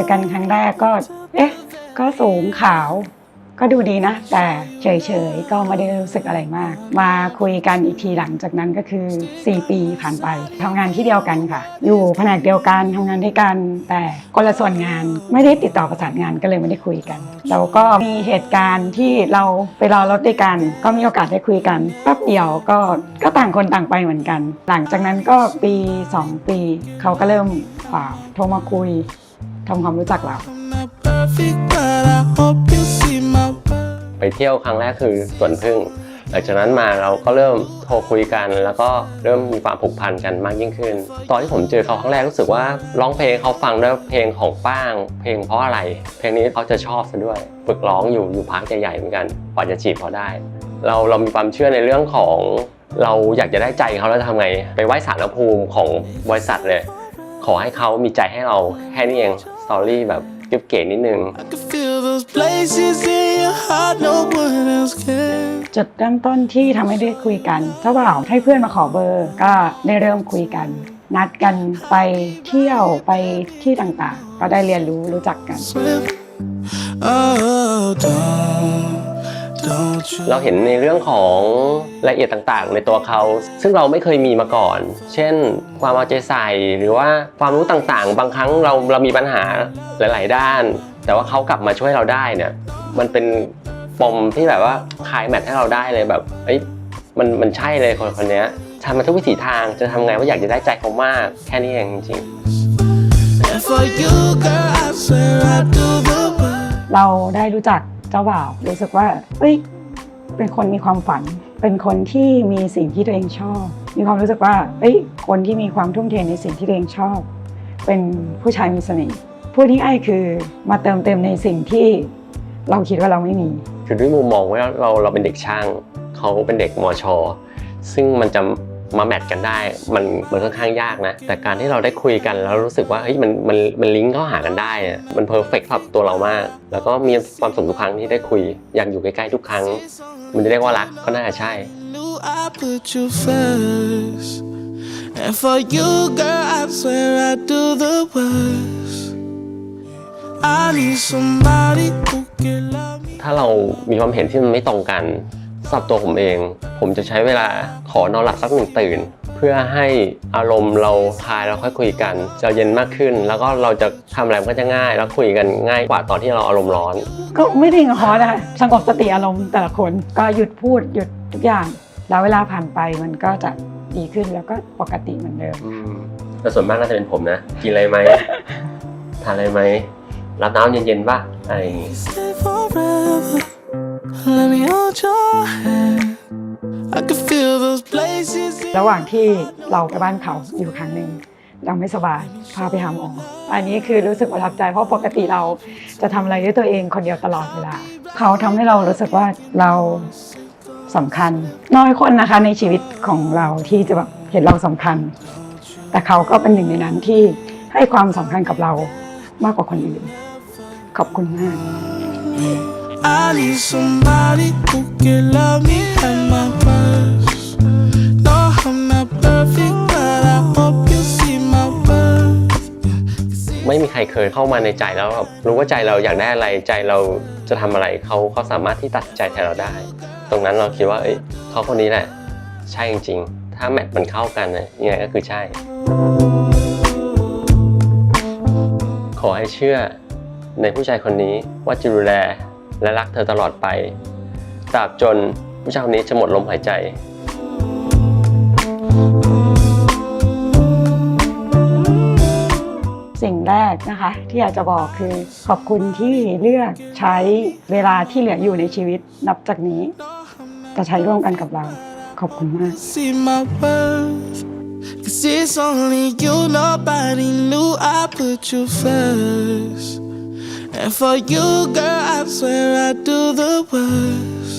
อกันครั้งแรกก็ เอ๊ะ ก็สูงขาว ก็ดูดีนะ แต่เฉยๆ ก็ไม่ได้รู้สึกอะไรมาก มาคุยกันอีกทีหลังจากนั้นก็คือ 4 ปีผ่านไปทำงานที่เดียวกันค่ะ อยู่แผนกเดียวกันทำงานด้วยกัน แต่คนละส่วนงานไม่ได้ติดต่อประสานงานก็เลยไม่ได้คุยกันแล้วก็มีเหตุการณ์ที่เราไปรอรถด้วยกัน ก็มีโอกาสได้คุยกันแป๊บเดียวก็ก็ต่างคนต่างไปเหมือนกัน หลังจากนั้นก็ปี 2 ปีเขาก็เริ่มโทรมาคุย ทำความรู้จักเรา ไปเที่ยวครั้งแรกคือสวนพึ่งหลังจากนั้นมาเราก็เริ่มโทรคุยกัน แล้วก็เริ่มมีความผูกพันกันมากยิ่งขึ้น ตอนที่ผมเจอเขาครั้งแรกรู้สึกว่าร้องเพลงเขาฟังด้วยเพลงของป้าง เพลงเพราะอะไร เพลงนี้เขาจะชอบซะด้วย ฝึกร้องอยู่อยู่พักใหญ่ๆเหมือนกันกว่าจะจีบเขาได้ เราเรามีความเชื่อในเรื่องของ เราอยากจะได้ใจเขาแล้วจะทำไง ไปไหว้สารภูมิของบริษัทเลย ขอให้เขามีใจให้เราแค่นี้เอง ตอรี่แบบเก็บเก๋นิดนึง I can feel those places in your heart no one else can. จุดเริ่มต้นที่ทำให้ได้คุยกันเจ้าบ่าวให้เพื่อนมาขอเบอร์ ก็ได้เริ่มคุยกัน นัดกันไปเที่ยวไปที่ต่างๆ ก็ได้เรียนรู้รู้จักกัน Slip. Oh, don't, don't you เราเห็นในเรื่องของรายละเอียดต่างๆ ในตัวเขา ซึ่งเราไม่เคยมีมาก่อน เช่น ความเอาใจใส่หรือว่าความรู้ต่างๆ บางครั้งเราเรามีปัญหาหลาย ๆ ด้าน แต่ว่าเขากลับมาช่วยเราได้เนี่ยมันเป็นปมที่แบบว่าคลายแมทให้เราได้เลยแบบเอ้ยมันมันใช่เลยคนคนเนี้ยทำมาทุกวิถีทางจะทำไงว่าอยากจะได้ใจเขามากแค่นี้เองจริงๆ And for you, girl, I swear I do the work. เราได้รู้จัก เจ้าบ่าวรู้สึกว่าเอ้ยเป็นคนมีความฝัน เป็นคนที่มีสิ่งที่ตัวเองชอบ มีความรู้สึกว่าเอ้ยคนที่มีความทุ่มเทในสิ่งที่ตัวเองชอบ เป็นผู้ชายมีเสน่ห์พูดง่ายๆคือมาเติมเต็มในสิ่งที่เราคิดว่าเราไม่มี คือด้วยมุมมองว่าเราเราเป็นเด็กช่าง เขาเป็นเด็กมอชอซึ่งมันจะ มาแมทกันได้มันมันค่อนข้างยากนะ แต่การที่เราได้คุยกันแล้วรู้สึกว่าเฮ้ยมันมันมันลิงก์เข้าหากันได้อะมันเพอร์เฟกต์สำหรับตัวเรามาก แล้วก็มีความสุขทุกครั้งที่ได้คุย อยากอยู่ใกล้ๆทุกครั้ง มันจะเรียกว่ารักก็น่าจะใช่ Knew I put you first. And for you, girl, I swear I do the worst. I need somebody who can love me. ถ้าเรามีความเห็นที่มันไม่ตรงกัน สำหรับตัวผมเอง ผมจะใช้เวลาขอนอนหลับสักหนึ่งตื่น เพื่อให้อารมณ์เราคลายแล้วค่อยคุยกัน จะเย็นมากขึ้น แล้วก็เราจะทำอะไรมันก็จะง่าย แล้วคุยกันง่ายกว่าตอนที่เราอารมณ์ร้อน ก็ไม่ได้งอนะคะสงบสติอารมณ์แต่ละคนก็หยุดพูดหยุดทุกอย่าง แล้วเวลาผ่านไปมันก็จะดีขึ้นแล้วก็ปกติเหมือนเดิมแต่ส่วนมากน่าจะเป็นผมนะ กินอะไรไหม ทานอะไรไหมรับน้ำเย็นๆป่ะอะไรอย่างงี้ Stay forever. Let me hold your hand. I can feel those places. ระหว่างที่เราไปบ้านเขาอยู่ครั้งหนึ่งเราไม่สบายพาไปหาหมออันนี้คือรู้สึกประทับใจเพราะปกติเราจะทำอะไรด้วยตัวเองคนเดียวตลอดเวลา เขาทำให้เรารู้สึกว่าเราสำคัญ น้อยคนนะคะในชีวิตของเราที่จะแบบเห็นเราสำคัญ แต่เขาก็เป็นหนึ่งในนั้นที่ให้ความสำคัญกับเรามากกว่าคนอื่น ขอบคุณมาก I need somebody who can love me at my worst. No, I'm not perfect, but I hope you see my worth. ไม่มีใครเคยเข้ามาในใจแล้วแบบรู้ว่าใจเราอยากได้อะไรใจเราจะทำอะไรเขาเขาสามารถที่ตัดสินใจแทนเราได้ ตรงนั้นเราคิดว่าเอ้ยเขาคนนี้แหละ ใช่จริง ๆ ถ้าแมทมันเข้ากันนะยังไงก็คือใช่ ขอให้เชื่อในผู้ชายคนนี้ว่าจะดูแล และรักเธอตลอดไปตราบจนผู้ชายคนนี้จะหมดลมหายใจ สิ่งแรกนะคะที่อยากจะบอกคือขอบคุณที่เลือกใช้เวลาที่เหลืออยู่ในชีวิตนับจากนี้จะใช้ร่วมกันกับเรา ขอบคุณมาก See my worth. Cause it's only you, nobody knew I put you first. And for you, girl, I swear I'd do the worst.